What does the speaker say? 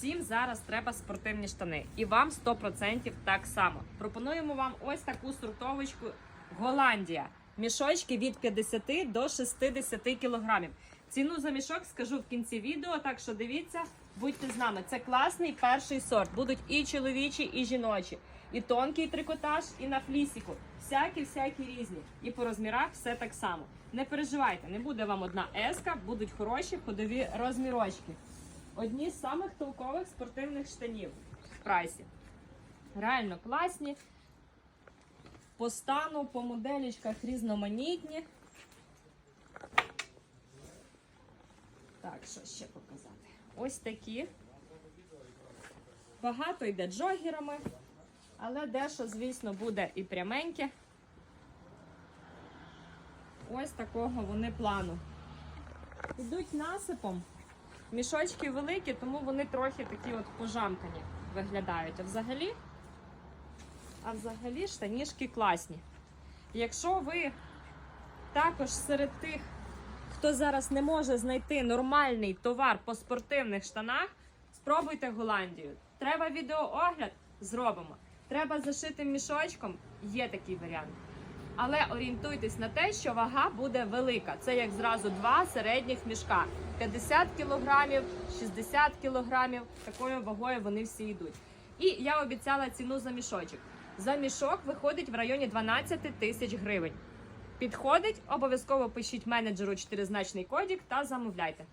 Всім зараз треба спортивні штани, і вам 100% так само. Пропонуємо вам ось таку сортовочку Голландія. Мішочки від 50 до 60 кілограмів. Ціну за мішок скажу в кінці відео, так що дивіться, будьте з нами. Це класний перший сорт. Будуть і чоловічі, і жіночі, і тонкий трикотаж, і на флісіку. Всякі, всякі різні. І по розмірах все так само. Не переживайте, не буде вам одна еска, будуть хороші ходові розмірочки. Одні з самих толкових спортивних штанів в прайсі. Реально класні. По стану, по моделічках різноманітні. Так, що ще показати? Ось такі. Багато йде джогерами, але дещо, звісно, буде і пряменьке. Ось такого вони плану. Йдуть насипом. Мішочки великі, тому вони трохи такі от пожамкані виглядають. А взагалі, а взагалі штанішки класні. Якщо ви також серед тих, хто зараз не може знайти нормальний товар по спортивних штанах, спробуйте Голландію. Треба відеоогляд? Зробимо. Треба зашитим мішочком? Є такий варіант. Але орієнтуйтесь на те, що вага буде велика. Це як зразу два середніх мішка. 50 кілограмів, 60 кілограмів. Такою вагою вони всі йдуть. І я обіцяла ціну за мішочок. За мішок виходить в районі 12 тисяч гривень. Підходить, обов'язково пишіть менеджеру чотиризначний кодік та замовляйте.